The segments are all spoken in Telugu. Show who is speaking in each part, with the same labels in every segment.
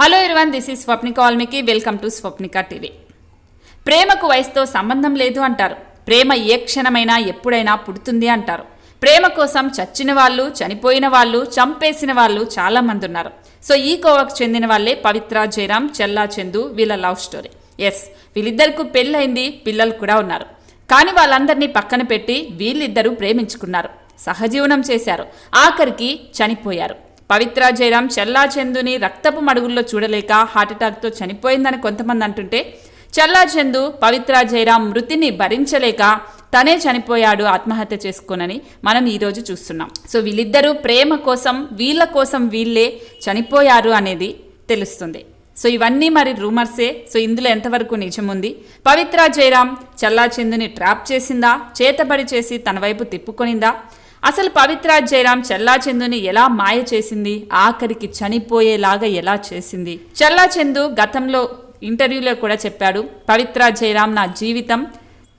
Speaker 1: Hello everyone this is Swapnika Valmiki welcome to Swapnika TV ప్రేమకు వయసుతో సంబంధం లేదు అంటారు. ప్రేమ ఏ క్షణమైనా ఎప్పుడైనా పుడుతుంది అంటారు. ప్రేమ కోసం చచ్చిన వాళ్ళు చనిపోయిన వాళ్ళు చంపేసిన వాళ్ళు చాలామంది ఉన్నారు. సో ఈ కోవకు చెందిన వాళ్ళే పవిత్ర జయరాం చెల్లా చందు వీళ్ళ లవ్ స్టోరీ. ఎస్ వీళ్ళిద్దరికి పెళ్ళైంది పిల్లలు కూడా ఉన్నారు. కానీ వాళ్ళందరినీ పక్కన పెట్టి వీళ్ళిద్దరూ ప్రేమించుకున్నారు. సహజీవనం చేశారు. ఆఖరికి చనిపోయారు. పవిత్ర జయరాం చల్లా చందుని రక్తపు మడుగుల్లో చూడలేక హార్ట్అటాక్తో చనిపోయిందని కొంతమంది అంటుంటే చల్లా చందు పవిత్ర జయరాం మృతిని భరించలేక తనే చనిపోయాడు ఆత్మహత్య చేసుకోనని మనం ఈరోజు చూస్తున్నాం. సో వీళ్ళిద్దరూ ప్రేమ కోసం వీళ్ళ కోసం వీళ్ళే చనిపోయారు అనేది తెలుస్తుంది. సో ఇవన్నీ మరి రూమర్సే. సో ఇందులో ఎంతవరకు నిజముంది? పవిత్ర జయరాం చల్లా చందుని ట్రాప్ చేసిందా? చేతబడి చేసి తన వైపు తిప్పుకొనిందా? అసలు పవిత్ర జయరాం చెల్లాచందుని ఎలా మాయ చేసింది? ఆఖరికి చనిపోయేలాగా ఎలా చేసింది? చెల్లాచందు గతంలో ఇంటర్వ్యూలో కూడా చెప్పాడు పవిత్ర జయరాం నా జీవితం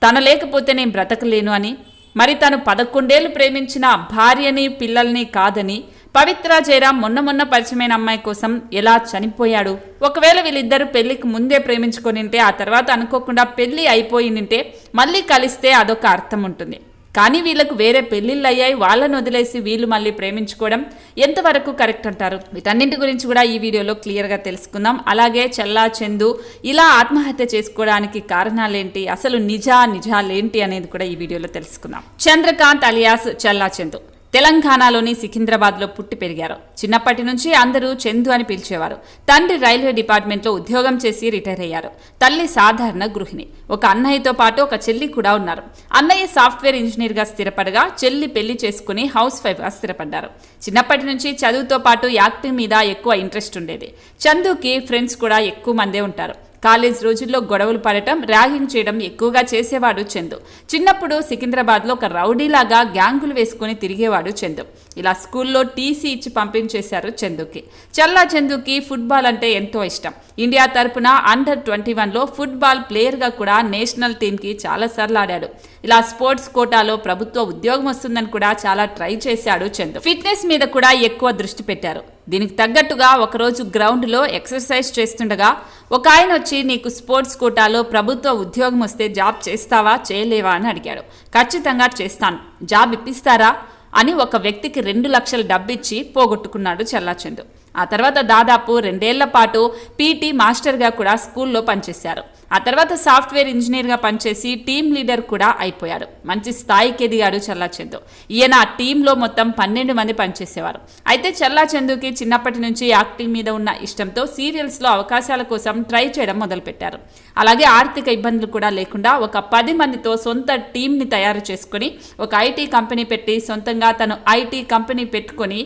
Speaker 1: తన లేకపోతే నేను బ్రతకలేను అని. మరి తను పదకొండేళ్ళు ప్రేమించిన భార్యని పిల్లల్ని కాదని పవిత్ర జయరాం మొన్న మొన్న పరిచయమైన అమ్మాయి కోసం ఎలా చనిపోయాడు? ఒకవేళ వీళ్ళిద్దరు పెళ్ళికి ముందే ప్రేమించుకొని ఆ తర్వాత అనుకోకుండా పెళ్ళి అయిపోయిందంటే మళ్ళీ కలిస్తే అదొక అర్థం ఉంటుంది. కానీ వీళ్ళకు వేరే పెళ్ళిళ్ళు అయ్యాయి వాళ్ళని వదిలేసి వీళ్ళు మళ్ళీ ప్రేమించుకోవడం ఎంతవరకు కరెక్ట్ అంటారు? వీటన్నింటి గురించి కూడా ఈ వీడియోలో క్లియర్గా తెలుసుకుందాం. అలాగే చల్లా చందు ఇలా ఆత్మహత్య చేసుకోవడానికి కారణాలేంటి? అసలు నిజా నిజాలేంటి అనేది కూడా ఈ వీడియోలో తెలుసుకుందాం. చంద్రకాంత్ అలియాస్ చల్లా చందు. తెలంగాణలోని సికింద్రాబాద్లో పుట్టి పెరిగారు. చిన్నప్పటి నుంచి అందరూ చందు అని పిలిచేవారు. తండ్రి రైల్వే డిపార్ట్మెంట్లో ఉద్యోగం చేసి రిటైర్ అయ్యారు. తల్లి సాధారణ గృహిణి. ఒక అన్నయ్యతో పాటు ఒక చెల్లి కూడా ఉన్నారు. అన్నయ్య సాఫ్ట్వేర్ ఇంజనీర్గా స్థిరపడగా చెల్లి పెళ్ళి చేసుకుని హౌస్ వైఫ్గా స్థిరపడ్డారు. చిన్నప్పటి నుంచి చదువుతో పాటు యాక్టింగ్ మీద ఎక్కువ ఇంట్రెస్ట్ ఉండేది. చందుకి ఫ్రెండ్స్ కూడా ఎక్కువ మందే ఉంటారు. కాలేజ్ రోజుల్లో గొడవలు పడటం ర్యాగింగ్ చేయడం ఎక్కువగా చేసేవాడు చందు. చిన్నప్పుడు సికింద్రాబాద్లో ఒక రౌడీలాగా గ్యాంగులు వేసుకుని తిరిగేవాడు చందు. ఇలా స్కూల్లో టీసీ ఇచ్చి పంపించేశారు చందుకి. చల్లా చందుకి ఫుట్బాల్ అంటే ఎంతో ఇష్టం. ఇండియా తరపున అండర్ ట్వంటీ వన్లో ఫుట్బాల్ ప్లేయర్గా కూడా నేషనల్ టీంకి చాలాసార్లు ఆడాడు ఇలా స్పోర్ట్స్ కోటాలో ప్రభుత్వ ఉద్యోగం వస్తుందని కూడా చాలా ట్రై చేశాడు చందు. ఫిట్నెస్ మీద కూడా ఎక్కువ దృష్టి పెట్టారు. దీనికి తగ్గట్టుగా ఒకరోజు గ్రౌండ్లో ఎక్సర్సైజ్ చేస్తుండగా ఒక ఆయన వచ్చి నీకు స్పోర్ట్స్ కోటాలో ప్రభుత్వ ఉద్యోగం వస్తే జాబ్ చేస్తావా చేయలేవా? అని అడిగాడు. ఖచ్చితంగా చేస్తాను. జాబ్ ఇప్పిస్తారా? అని ఒక వ్యక్తికి రెండు లక్షల డబ్బిచ్చి పోగొట్టుకున్నాడు చల్లాచందు ఆ తర్వాత దాదాపు రెండేళ్ళ పాటు పీటీ మాస్టర్గా కూడా స్కూల్లో పనిచేశారు. ఆ తర్వాత సాఫ్ట్వేర్ ఇంజనీర్గా పనిచేసి టీం లీడర్ కూడా అయిపోయాడు మంచి స్థాయికి ఎదిగాడు చల్లాచందు ఈయన ఆ టీంలో మొత్తం పన్నెండు మంది పనిచేసేవారు. అయితే చల్లాచందుకి చిన్నప్పటి నుంచి యాక్టింగ్ మీద ఉన్న ఇష్టంతో సీరియల్స్లో అవకాశాల కోసం ట్రై చేయడం మొదలుపెట్టారు. అలాగే ఆర్థిక ఇబ్బందులు కూడా లేకుండా ఒక పది మందితో సొంత టీంని తయారు చేసుకుని ఒక ఐటీ కంపెనీ పెట్టి సొంతంగా తను ఐటీ కంపెనీ పెట్టుకొని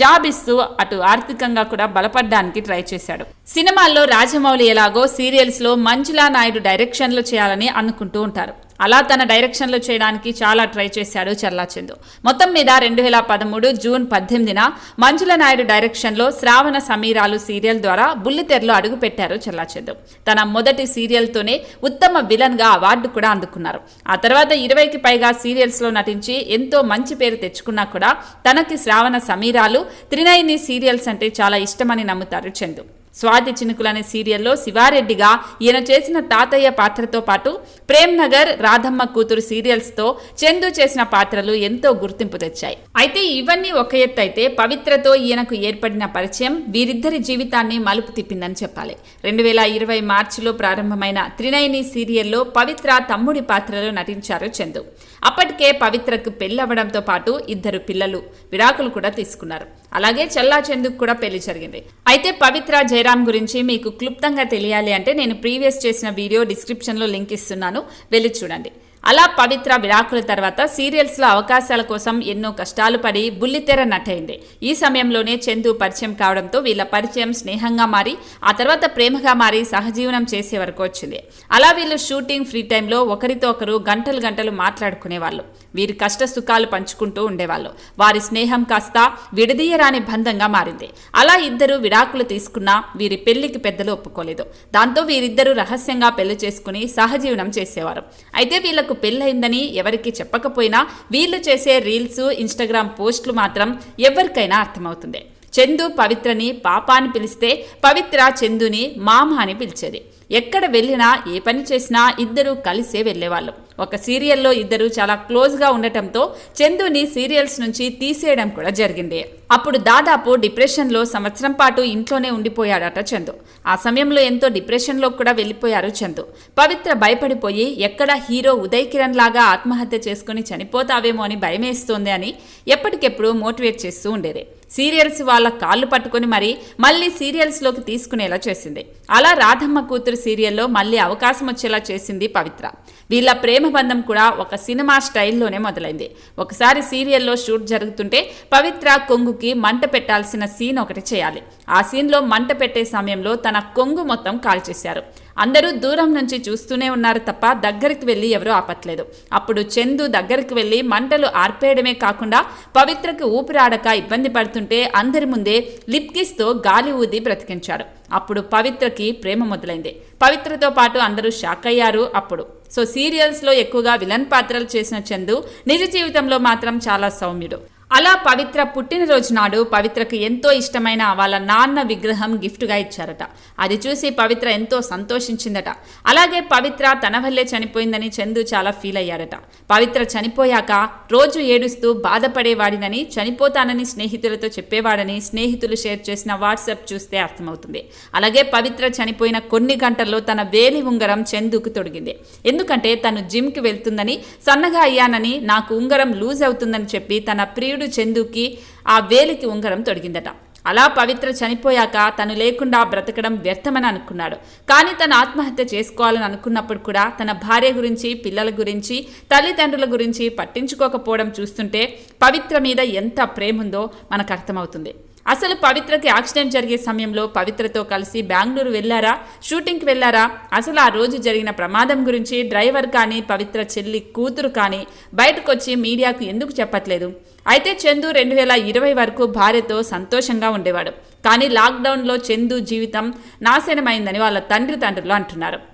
Speaker 1: జాబ్ ఇస్తూ అటు ఆర్థికంగా కూడా బలపడడానికి ట్రై చేశాడు. సినిమాల్లో రాజమౌళి ఎలాగో సీరియల్స్లో మంజులా నాయుడు డైరెక్షన్లు చేయాలని అనుకుంటూ ఉంటారు. అలా తన డైరెక్షన్లో చేయడానికి చాలా ట్రై చేశాడు చల్లాచందు మొత్తం మీద రెండు వేల పదమూడు జూన్ పద్దెనిమిదిన మంజుల నాయుడు డైరెక్షన్లో శ్రావణ సమీరాలు సీరియల్ ద్వారా బుల్లితెరలో అడుగుపెట్టారు చల్లాచందు తన మొదటి సీరియల్తోనే ఉత్తమ విలన్గా అవార్డు కూడా అందుకున్నారు. ఆ తర్వాత ఇరవైకి పైగా సీరియల్స్లో నటించి ఎంతో మంచి పేరు తెచ్చుకున్నా కూడా తనకి శ్రావణ సమీరాలు త్రినయని సీరియల్స్ అంటే చాలా ఇష్టమని నమ్ముతారు చందు. స్వాతి చినుకులు అనే సీరియల్లో శివారెడ్డిగా ఈయన చేసిన తాతయ్య పాత్రతో పాటు ప్రేమ్ నగర్ రాధమ్మ కూతురు సీరియల్స్తో చందు చేసిన పాత్రలు ఎంతో గుర్తింపు తెచ్చాయి. అయితే ఇవన్నీ ఒక ఎత్తు అయితే పవిత్రతో ఈయనకు ఏర్పడిన పరిచయం వీరిద్దరి జీవితాన్ని మలుపు తిప్పిందని చెప్పాలి. రెండు వేల ఇరవై మార్చిలో ప్రారంభమైన త్రినయని సీరియల్లో పవిత్ర తమ్ముడి పాత్రలో నటించారు చందు. అప్పటికే పవిత్రకు పెళ్ళవడంతో పాటు ఇద్దరు పిల్లలు విడాకులు కూడా తీసుకున్నారు. అలాగే చల్లా చందుకు కూడా పెళ్ళి జరిగింది. అయితే పవిత్ర జయరాం గురించి మీకు క్లుప్తంగా తెలియాలి అంటే నేను ప్రీవియస్ చేసిన వీడియో డిస్క్రిప్షన్లో లింక్ ఇస్తున్నాను. వెళ్ళి చూడండి. అలా పవిత్ర విడాకుల తర్వాత సీరియల్స్లో అవకాశాల కోసం ఎన్నో కష్టాలు పడి బుల్లితెర నటైంది ఈ సమయంలోనే చందు పరిచయం కావడంతో వీళ్ళ పరిచయం స్నేహంగా మారి ఆ తర్వాత ప్రేమగా మారి సహజీవనం చేసే వరకు వచ్చింది. అలా వీళ్ళు షూటింగ్ ఫ్రీ టైంలో ఒకరితో ఒకరు గంటలు గంటలు మాట్లాడుకునేవాళ్ళు. వీరి కష్ట సుఖాలు పంచుకుంటూ ఉండేవాళ్ళు. వారి స్నేహం కాస్త విడదీయరాని బంధంగా మారింది. అలా ఇద్దరు విడాకులు తీసుకున్నా వీరి పెళ్ళికి పెద్దలు ఒప్పుకోలేదు. దాంతో వీరిద్దరూ రహస్యంగా పెళ్ళి చేసుకుని సహజీవనం చేసేవారు. అయితే వీళ్ళకు పెళ్ళయిందని ఎవరికి చెప్పకపోయినా వీళ్ళు చేసే రీల్స్ ఇన్స్టాగ్రామ్ పోస్టులు మాత్రం ఎవరికైనా అర్థమవుతుంది. చందు పవిత్రని పాప అని పిలిస్తే పవిత్ర చందుని మామ అని పిలిచేది. ఎక్కడ వెళ్ళినా ఏ పని చేసినా ఇద్దరు కలిసే వెళ్ళేవాళ్ళు. ఒక సీరియల్లో ఇద్దరు చాలా క్లోజ్గా ఉండటంతో చందుని సీరియల్స్ నుంచి తీసేయడం కూడా జరిగింది. అప్పుడు దాదాపు డిప్రెషన్లో సంవత్సరం పాటు ఇంట్లోనే ఉండిపోయాడట చందు. ఆ సమయంలో ఎంతో డిప్రెషన్లో కూడా వెళ్ళిపోయారు చందు. పవిత్ర భయపడిపోయి ఎక్కడ హీరో ఉదయ్ కిరణ్ లాగా ఆత్మహత్య చేసుకుని చనిపోతావేమో అని భయమేస్తోంది అని ఎప్పటికెప్పుడు మోటివేట్ చేస్తూ ఉండేది. సీరియల్స్ వాళ్ళ కాళ్ళు పట్టుకొని మరి మళ్ళీ సీరియల్స్లోకి తీసుకునేలా చేసింది. అలా రాధమ్మ కూతురు సీరియల్లో మళ్ళీ అవకాశం వచ్చేలా చేసింది పవిత్ర. వీళ్ళ ప్రేమ బంధం కూడా ఒక సినిమా స్టైల్లోనే మొదలైంది. ఒకసారి సీరియల్లో షూట్ జరుగుతుంటే పవిత్ర కొంగుకి మంట పెట్టాల్సిన సీన్ ఒకటి చేయాలి. ఆ సీన్లో మంట పెట్టే సమయంలో తన కొంగు మొత్తం కాల్చేశారు. అందరూ దూరం నుంచి చూస్తూనే ఉన్నారు తప్ప దగ్గరికి వెళ్ళి ఎవరూ ఆపట్లేదు. అప్పుడు చందు దగ్గరికి వెళ్ళి మంటలు ఆర్పేయడమే కాకుండా పవిత్రకు ఊపిరాడక ఇబ్బంది పడుతుంటే అందరి ముందే లిప్కిస్తో గాలి ఊది బ్రతికించాడు. అప్పుడు పవిత్రకి ప్రేమ మొదలైంది. పవిత్రతో పాటు అందరూ షాక్ అయ్యారు అప్పుడు. సో సీరియల్స్లో ఎక్కువగా విలన్ పాత్రలు చేసిన చందు నిజ జీవితంలో మాత్రం చాలా సౌమ్యుడు. అలా పవిత్ర పుట్టినరోజు నాడు పవిత్రకు ఎంతో ఇష్టమైన వాళ్ళ నాన్న విగ్రహం గిఫ్ట్గా ఇచ్చారట. అది చూసి పవిత్ర ఎంతో సంతోషించిందట. అలాగే పవిత్ర తన వల్లే చనిపోయిందని చందు చాలా ఫీల్ అయ్యాడట. పవిత్ర చనిపోయాక రోజు ఏడుస్తూ బాధపడేవాడినని చనిపోతానని స్నేహితులతో చెప్పేవాడని స్నేహితులు షేర్ చేసిన వాట్సాప్ చూస్తే అర్థమవుతుంది. అలాగే పవిత్ర చనిపోయిన కొన్ని గంటల్లో తన వేలి ఉంగరం చందుకు తొడిగింది. ఎందుకంటే తను జిమ్కి వెళ్తుందని సన్నగా అయ్యానని నాకు ఉంగరం లూజ్ అవుతుందని చెప్పి తన ప్రియుడు చందుకి ఆ వేలికి ఉంగరం తొడిగిందట. అలా పవిత్ర చనిపోయాక తను లేకుండా బ్రతకడం వ్యర్థమని అనుకున్నాడు. కానీ తను ఆత్మహత్య చేసుకోవాలని అనుకున్నప్పుడు కూడా తన భార్య గురించి పిల్లల గురించి తల్లిదండ్రుల గురించి పట్టించుకోకపోవడం చూస్తుంటే పవిత్ర మీద ఎంత ప్రేమ ఉందో మనకు అర్థమవుతుంది. అసలు పవిత్రకి యాక్సిడెంట్ జరిగే సమయంలో పవిత్రతో కలిసి బెంగళూరు వెళ్ళారా? షూటింగ్కి వెళ్ళారా? అసలు ఆ రోజు జరిగిన ప్రమాదం గురించి డ్రైవర్ కానీ పవిత్ర చెల్లి కూతురు కానీ బయటకు వచ్చి మీడియాకు ఎందుకు చెప్పట్లేదు? అయితే చందు రెండు వేల ఇరవై వరకు భార్యతో సంతోషంగా ఉండేవాడు. కానీ లాక్డౌన్లో చందు జీవితం నాశనమైందని వాళ్ళ తండ్రి తండ్రులు అంటున్నారు.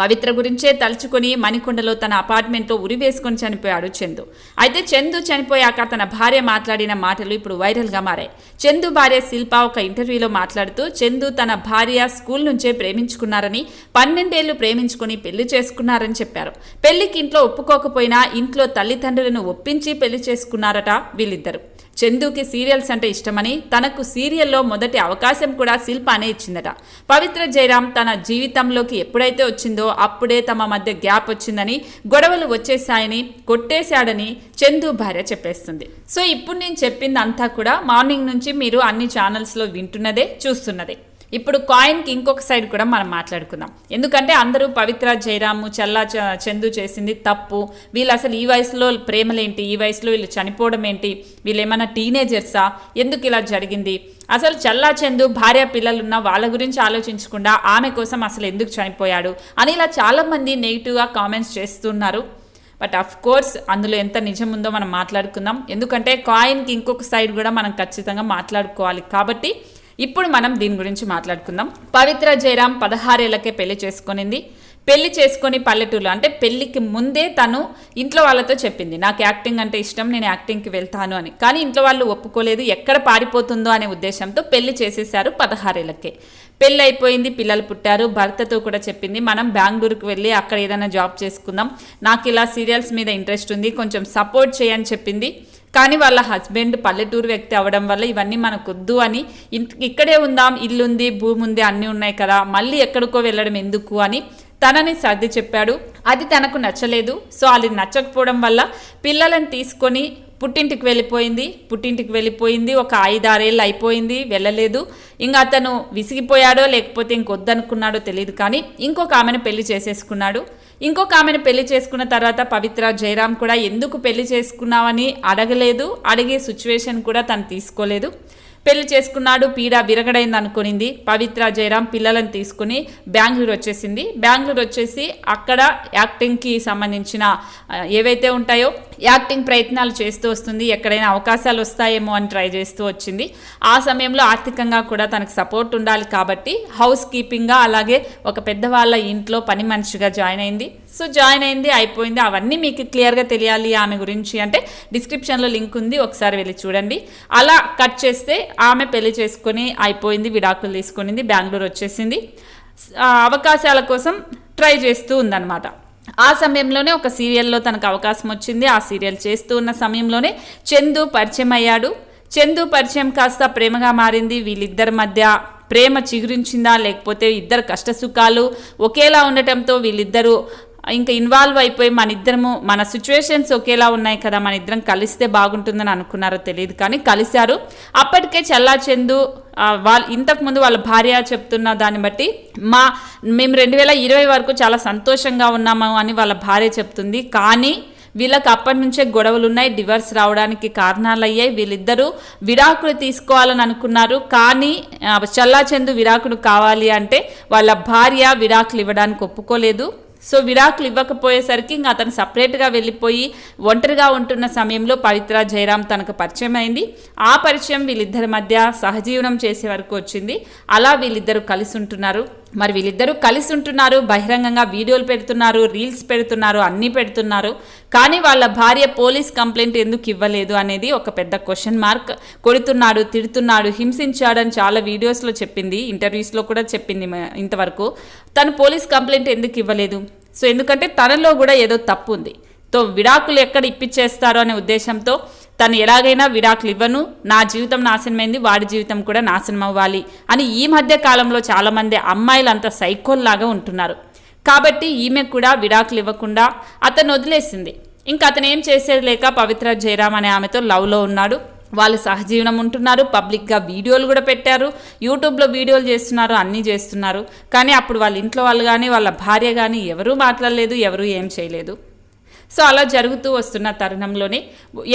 Speaker 1: పవిత్ర గురించే తలుచుకుని మణికొండలో తన అపార్ట్మెంట్లో ఉరివేసుకొని చనిపోయాడు చందు. అయితే చందు చనిపోయాక తన భార్య మాట్లాడిన మాటలు ఇప్పుడు వైరల్గా మారాయి. చందు భార్య శిల్ప ఒక ఇంటర్వ్యూలో మాట్లాడుతూ చందు తన భార్య స్కూల్ నుంచే ప్రేమించుకున్నారని పన్నెండేళ్ళు ప్రేమించుకుని పెళ్ళి చేసుకున్నారని చెప్పారు. పెళ్ళికి ఇంట్లో ఒప్పుకోకపోయినా ఇంట్లో తల్లిదండ్రులను ఒప్పించి పెళ్ళి చేసుకున్నారట వీళ్ళిద్దరు. చందుకి సీరియల్స్ అంటే ఇష్టమని తనకు సీరియల్లో మొదటి అవకాశం కూడా శిల్ప అనే ఇచ్చిందట. పవిత్ర జయరాం తన జీవితంలోకి ఎప్పుడైతే వచ్చిందో అప్పుడే తమ మధ్య గ్యాప్ వచ్చిందని గొడవలు వచ్చేసాయని కొట్టేశాడని చందు భార్య చెప్పేస్తుంది. సో ఇప్పుడు నేను చెప్పింది అంతా కూడా మార్నింగ్ నుంచి మీరు అన్ని ఛానల్స్లో వింటున్నదే చూస్తున్నదే. ఇప్పుడు కాయిన్కి ఇంకొక సైడ్ కూడా మనం మాట్లాడుకుందాం. ఎందుకంటే అందరూ పవిత్ర జయరాము చల్లా చ- చందు చేసింది తప్పు. వీళ్ళు అసలు ఈ వయసులో ప్రేమలేంటి? ఈ వయసులో వీళ్ళు చనిపోవడం ఏంటి? వీళ్ళు ఏమైనా టీనేజర్సా ఎందుకు ఇలా జరిగింది? అసలు చల్లా చందు భార్య పిల్లలున్న వాళ్ళ గురించి ఆలోచించకుండా ఆమె కోసం అసలు ఎందుకు చనిపోయాడు? అని ఇలా చాలామంది నెగిటివ్గా కామెంట్స్ చేస్తున్నారు. బట్ అఫ్ కోర్స్ అందులో ఎంత నిజం ఉందో మనం మాట్లాడుకుందాం. ఎందుకంటే కాయిన్కి ఇంకొక సైడ్ కూడా మనం ఖచ్చితంగా మాట్లాడుకోవాలి. కాబట్టి ఇప్పుడు మనం దీని గురించి మాట్లాడుకుందాం. పవిత్ర జయరాం పదహారేళ్ళకే పెళ్ళి చేసుకునింది. పెళ్ళి చేసుకొని పల్లెటూరులో అంటే పెళ్ళికి ముందే తను ఇంట్లో వాళ్ళతో చెప్పింది. నాకు యాక్టింగ్ అంటే ఇష్టం నేను యాక్టింగ్కి వెళ్తాను అని. కానీ ఇంట్లో వాళ్ళు ఒప్పుకోలేదు. ఎక్కడ పారిపోతుందో అనే ఉద్దేశంతో పెళ్ళి చేసేశారు పదహారేళ్ళకే. పెళ్ళి అయిపోయింది పిల్లలు పుట్టారు భర్తతో కూడా చెప్పింది. మనం బెంగళూరుకు వెళ్ళి అక్కడ ఏదైనా జాబ్ చేసుకుందాం. నాకు ఇలా సీరియల్స్ మీద ఇంట్రెస్ట్ ఉంది కొంచెం సపోర్ట్ చేయని చెప్పింది. కానీ వాళ్ళ హస్బెండ్ పల్లెటూరు వ్యక్తి అవ్వడం వల్ల ఇవన్నీ మనకొద్దు అని ఇక్కడే ఉందాం ఇల్లుంది భూమి ఉంది అన్నీ ఉన్నాయి కదా మళ్ళీ ఎక్కడికో వెళ్ళడం ఎందుకు అని తనని సర్ది చెప్పాడు. అది తనకు నచ్చలేదు. సో అది నచ్చకపోవడం వల్ల పిల్లలను తీసుకొని పుట్టింటికి వెళ్ళిపోయింది. పుట్టింటికి వెళ్ళిపోయింది. ఒక ఐదారేళ్ళు అయిపోయింది. వెళ్ళలేదు. ఇంకా అతను విసిగిపోయాడో లేకపోతే ఇంకొద్దనుకున్నాడో తెలియదు కానీ ఇంకొక ఆమెను పెళ్ళి చేసేసుకున్నాడు. ఇంకొక ఆమెను పెళ్ళి చేసుకున్న తర్వాత పవిత్ర జయరాం కూడా ఎందుకు పెళ్ళి చేసుకున్నావని అడగలేదు. అడిగే సిచ్యువేషన్ కూడా తను తీసుకోలేదు. పెళ్ళి చేసుకున్నాడు పీడ విరగడైంది అనుకునింది పవిత్ర జయరాం పిల్లలను తీసుకుని బెంగళూరు వచ్చేసింది. బెంగళూరు వచ్చేసి అక్కడ యాక్టింగ్కి సంబంధించిన ఏవైతే ఉంటాయో యాక్టింగ్ ప్రయత్నాలు చేస్తూ వస్తుంది. ఎక్కడైనా అవకాశాలు వస్తాయేమో అని ట్రై చేస్తూ వచ్చింది. ఆ సమయంలో ఆర్థికంగా కూడా తనకు సపోర్ట్ ఉండాలి కాబట్టి హౌస్ కీపింగ్గా అలాగే ఒక పెద్దవాళ్ళ ఇంట్లో పని మనిషిగా జాయిన్ అయింది. సో జాయిన్ అయింది అయిపోయింది. అవన్నీ మీకు క్లియర్గా తెలియాలి ఆమె గురించి. అంటే డిస్క్రిప్షన్లో లింక్ ఉంది ఒకసారి వెళ్ళి చూడండి. అలా కట్ చేస్తే ఆమె పెళ్ళి చేసుకొని అయిపోయింది విడాకులు తీసుకునింది బెంగళూరు వచ్చేసింది. అవకాశాల కోసం ట్రై చేస్తూ ఉందన్నమాట. ఆ సమయంలోనే ఒక సీరియల్లో తనకు అవకాశం వచ్చింది. ఆ సీరియల్ చేస్తూ ఉన్న సమయంలోనే చందు పరిచయం అయ్యాడు. చందు పరిచయం కాస్త ప్రేమగా మారింది. వీళ్ళిద్దరి మధ్య ప్రేమ చిగురించిందా లేకపోతే ఇద్దరు కష్టసుఖాలు ఒకేలా ఉండటంతో వీళ్ళిద్దరూ ఇంకా ఇన్వాల్వ్ అయిపోయి మన ఇద్దరము మన సిచ్యువేషన్స్ ఒకేలా ఉన్నాయి కదా మన ఇద్దరం కలిస్తే బాగుంటుందని అనుకున్నారో తెలియదు కానీ కలిశారు. అప్పటికే చల్లా చందు వాళ్ళ ఇంతకుముందు వాళ్ళ భార్య చెప్తున్న దాన్ని బట్టి మా మేము రెండు వేల ఇరవై వరకు చాలా సంతోషంగా ఉన్నాము అని వాళ్ళ భార్య చెప్తుంది. కానీ వీళ్ళకి అప్పటి నుంచే గొడవలు ఉన్నాయి డివర్స్ రావడానికి కారణాలు అయ్యాయి వీళ్ళిద్దరూ విడాకులు తీసుకోవాలని అనుకున్నారు. కానీ చల్లాచందు విడాకులు కావాలి అంటే వాళ్ళ భార్య విడాకులు ఇవ్వడానికి ఒప్పుకోలేదు. సో విడాకులు ఇవ్వకపోయేసరికి ఇంకా అతను సపరేట్గా వెళ్ళిపోయి ఒంటరిగా ఉంటున్న సమయంలో పవిత్ర జయరాం తనకు పరిచయం అయింది. ఆ పరిచయం వీళ్ళిద్దరి మధ్య సహజీవనం చేసే వరకు వచ్చింది. అలా వీళ్ళిద్దరూ కలిసి ఉంటున్నారు. మరి వీళ్ళిద్దరూ కలిసి ఉంటున్నారు బహిరంగంగా వీడియోలు పెడుతున్నారు రీల్స్ పెడుతున్నారు అన్నీ పెడుతున్నారు. కానీ వాళ్ళ భార్య పోలీస్ కంప్లైంట్ ఎందుకు ఇవ్వలేదు అనేది ఒక పెద్ద క్వశ్చన్ మార్క్ కొడుతున్నాడు తిడుతున్నాడు హింసించాడని చాలా వీడియోస్లో చెప్పింది ఇంటర్వ్యూస్లో కూడా చెప్పింది ఇంతవరకు. తను పోలీస్ కంప్లైంట్ ఎందుకు ఇవ్వలేదు? సో ఎందుకంటే తనలో కూడా ఏదో తప్పు ఉంది. తో విడాకులు ఎక్కడ ఇప్పించేస్తారో అనే ఉద్దేశంతో తను ఎలాగైనా విడాకులు ఇవ్వను నా జీవితం నాశనమైంది వాడి జీవితం కూడా నాశనం అవ్వాలి అని ఈ మధ్య కాలంలో చాలామంది అమ్మాయిలు అంత సైకోల్లాగా ఉంటున్నారు. కాబట్టి ఈమె కూడా విడాకులు ఇవ్వకుండా అతను వదిలేసింది. ఇంకా అతను ఏం చేసేది లేక పవిత్ర జయరామ్ అనే ఆమెతో లవ్లో ఉన్నాడు. వాళ్ళు సహజీవనం ఉంటున్నారు పబ్లిక్గా వీడియోలు కూడా పెట్టారు యూట్యూబ్లో వీడియోలు చేస్తున్నారు అన్నీ చేస్తున్నారు. కానీ అప్పుడు వాళ్ళ ఇంట్లో వాళ్ళు కానీ వాళ్ళ భార్య కానీ ఎవరూ మాట్లాడలేదు ఎవరూ ఏం చేయలేదు. సో అలా జరుగుతూ వస్తున్న తరుణంలోనే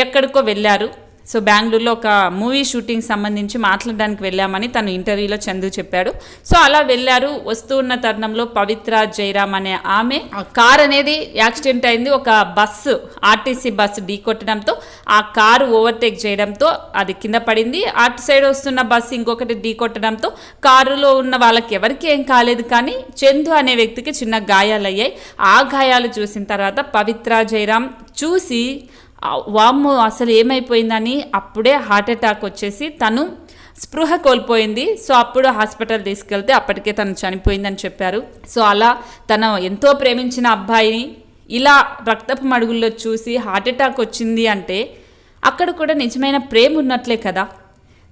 Speaker 1: ఎక్కడికో వెళ్ళారు. సో బెంగళూరులో ఒక మూవీ షూటింగ్ సంబంధించి మాట్లాడడానికి వెళ్ళామని తను ఇంటర్వ్యూలో చందు చెప్పాడు. సో అలా వెళ్ళారు. వస్తున్న తరుణంలో పవిత్ర జయరామ్ అనే ఆమె కార్ అనేది యాక్సిడెంట్ అయింది. ఒక బస్సు ఆర్టీసీ బస్సు ఢీకొట్టడంతో ఆ కారు ఓవర్టేక్ చేయడంతో అది కింద పడింది. అటు సైడ్ వస్తున్న బస్సు ఇంకొకటి ఢీకొట్టడంతో కారులో ఉన్న వాళ్ళకి ఎవరికి ఏం కాలేదు. కానీ చందు అనే వ్యక్తికి చిన్న గాయాలయ్యాయి. ఆ గాయాలు చూసిన తర్వాత పవిత్ర జయరామ్ చూసి వామ్ము అసలు ఏమైపోయిందని అప్పుడే హార్ట్ అటాక్ వచ్చేసి తను స్పృహ కోల్పోయింది. సో అప్పుడు హాస్పిటల్ తీసుకెళ్తే అప్పటికే తను చనిపోయిందని చెప్పారు. సో అలా తను ఎంతో ప్రేమించిన అబ్బాయిని ఇలా రక్తపు మడుగుల్లో చూసి హార్ట్ అటాక్ వచ్చింది అంటే అక్కడ కూడా నిజమైన ప్రేమ ఉన్నట్లే కదా.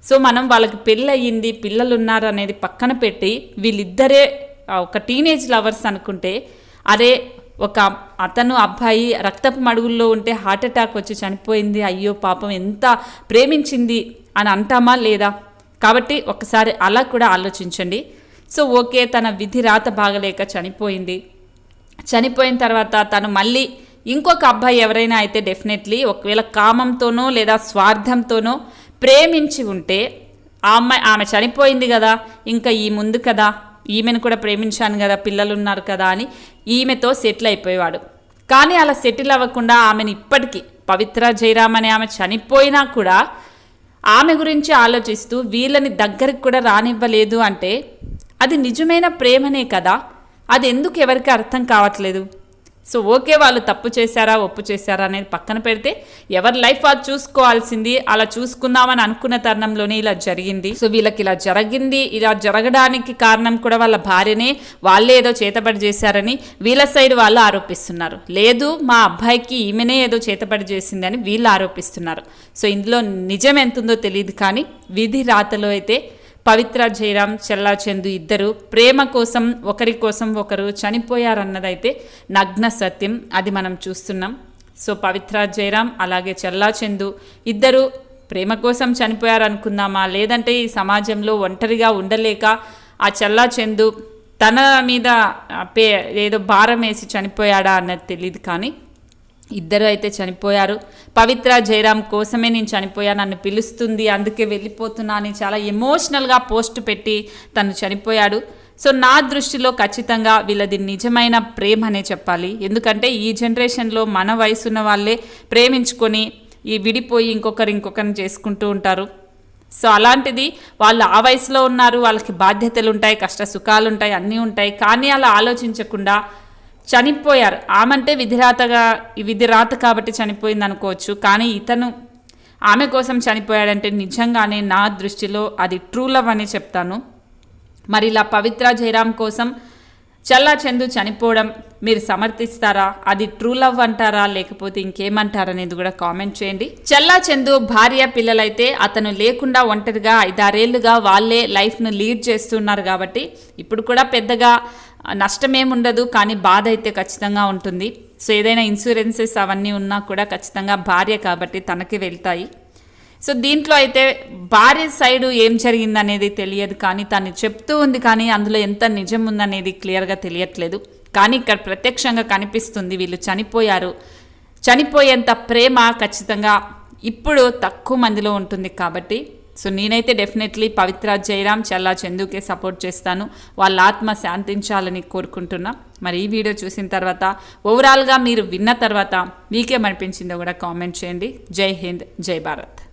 Speaker 1: సో మనం వాళ్ళకి పెళ్ళి అయ్యింది పిల్లలు ఉన్నారు అనేది పక్కన పెట్టి వీళ్ళిద్దరే ఒక టీనేజ్ లవర్స్ అనుకుంటే అరే ఒక అతను అబ్బాయి రక్తపు మడుగుల్లో ఉంటే హార్ట్ అటాక్ వచ్చి చనిపోయింది. అయ్యో పాపం ఎంత ప్రేమించింది అని అంటామా లేదా? కాబట్టి ఒకసారి అలా కూడా ఆలోచించండి. సో ఓకే తన విధి రాత బాగలేక చనిపోయింది. చనిపోయిన తర్వాత తను మళ్ళీ ఇంకొక అబ్బాయి ఎవరైనా అయితే డెఫినెట్లీ ఒకవేళ కామంతోనో లేదా స్వార్థంతోనో ప్రేమించి ఉంటే ఆ అమ్మాయి ఆమె చనిపోయింది కదా ఇంకా ఈ ముందు కదా ఈమెను కూడా ప్రేమించాను కదా పిల్లలు ఉన్నారు కదా అని ఈమెతో సెటిల్ అయిపోయేవాడు. కానీ అలా సెటిల్ అవ్వకుండా ఆమెను ఇప్పటికీ పవిత్ర జయరామ్ అనే ఆమె చనిపోయినా కూడా ఆమె గురించి ఆలోచిస్తూ వీళ్ళని దగ్గరికి కూడా రానివ్వలేదు అంటే అది నిజమైన ప్రేమనే కదా. అది ఎందుకు ఎవరికి అర్థం కావట్లేదు? సో ఓకే వాళ్ళు తప్పు చేశారా ఒప్పు చేశారా అనేది పక్కన పెడితే ఎవరి లైఫ్ వాళ్ళు చూసుకోవాల్సింది అలా చూసుకుందామని అనుకున్న తరుణంలోనే ఇలా జరిగింది. సో వీళ్ళకి ఇలా జరిగింది ఇలా జరగడానికి కారణం కూడా వాళ్ళ భార్యనే వాళ్ళే ఏదో చేతబడి చేశారని వీళ్ళ సైడ్ వాళ్ళు ఆరోపిస్తున్నారు. లేదు మా అబ్బాయికి ఈమెనే ఏదో చేతబడి చేసిందని వీళ్ళు ఆరోపిస్తున్నారు. సో ఇందులో నిజం ఎంతుందో తెలియదు కానీ విధి రాతలో అయితే పవిత్ర జయరాం చెల్లా చందు ఇద్దరు ప్రేమ కోసం ఒకరి కోసం ఒకరు చనిపోయారన్నదైతే నగ్న సత్యం. అది మనం చూస్తున్నాం. సో పవిత్ర జయరాం అలాగే చెల్లా చందు ఇద్దరు ప్రేమ కోసం చనిపోయారనుకుందామా? లేదంటే ఈ సమాజంలో ఒంటరిగా ఉండలేక ఆ చెల్లా చందు తన మీద పే ఏదో భారం వేసి చనిపోయాడా అన్నది తెలియదు కానీ ఇద్దరు అయితే చనిపోయారు. పవిత్ర జయరామ్ కోసమే నేను చనిపోయా నన్ను పిలుస్తుంది అందుకే వెళ్ళిపోతున్నా అని చాలా ఎమోషనల్గా పోస్ట్ పెట్టి తను చనిపోయాడు. సో నా దృష్టిలో ఖచ్చితంగా వీళ్ళది నిజమైన ప్రేమ అనే చెప్పాలి. ఎందుకంటే ఈ జనరేషన్లో మన వయసున్న వాళ్ళే ప్రేమించుకొని ఈ విడిపోయి ఇంకొకరు ఇంకొకరిని చేసుకుంటూ ఉంటారు. సో అలాంటిది వాళ్ళు ఆ వయసులో ఉన్నారు వాళ్ళకి బాధ్యతలు ఉంటాయి కష్ట సుఖాలు ఉంటాయి అన్నీ ఉంటాయి. కానీ అలా ఆలోచించకుండా చనిపోయారు. ఆమంటే విధిరాతగా విధిరాత కాబట్టి చనిపోయింది అనుకోవచ్చు. కానీ ఇతను ఆమె కోసం చనిపోయాడంటే నిజంగానే నా దృష్టిలో అది ట్రూ లవ్ అని చెప్తాను. మరి ఇలా పవిత్ర జయరామ్ కోసం చల్లా చందు చనిపోవడం మీరు సమర్థిస్తారా? అది ట్రూ లవ్ అంటారా? లేకపోతే ఇంకేమంటారనేది కూడా కామెంట్ చేయండి. చల్లా చందు భార్య పిల్లలైతే అతను లేకుండా ఒంటరిగా ఐదారేళ్ళుగా వాళ్ళే లైఫ్ను లీడ్ చేస్తున్నారు కాబట్టి ఇప్పుడు కూడా పెద్దగా నష్టమేముండదు కానీ బాధ అయితే ఖచ్చితంగా ఉంటుంది. సో ఏదైనా ఇన్సూరెన్సెస్ అవన్నీ ఉన్నా కూడా ఖచ్చితంగా భార్య కాబట్టి తనకి వెళ్తాయి. సో దీంట్లో అయితే భార్య సైడు ఏం జరిగిందనేది తెలియదు కానీ తను చెప్తూ ఉంది కానీ అందులో ఎంత నిజం ఉందనేది క్లియర్గా తెలియట్లేదు. కానీ ఇక్కడ ప్రత్యక్షంగా కనిపిస్తుంది వీళ్ళు చనిపోయారు. చనిపోయేంత ప్రేమ ఖచ్చితంగా ఇప్పుడు తక్కువ మందిలో ఉంటుంది కాబట్టి సో నేనైతే డెఫినెట్లీ పవిత్ర జయరామ్ చల్లా చందుకే సపోర్ట్ చేస్తాను. వాళ్ళ ఆత్మ శాంతించాలని కోరుకుంటున్నా. మరి ఈ వీడియో చూసిన తర్వాత ఓవరాల్గా మీరు విన్న తర్వాత మీకేమనిపించిందో కూడా కామెంట్ చేయండి. జై హింద్ జై భారత్.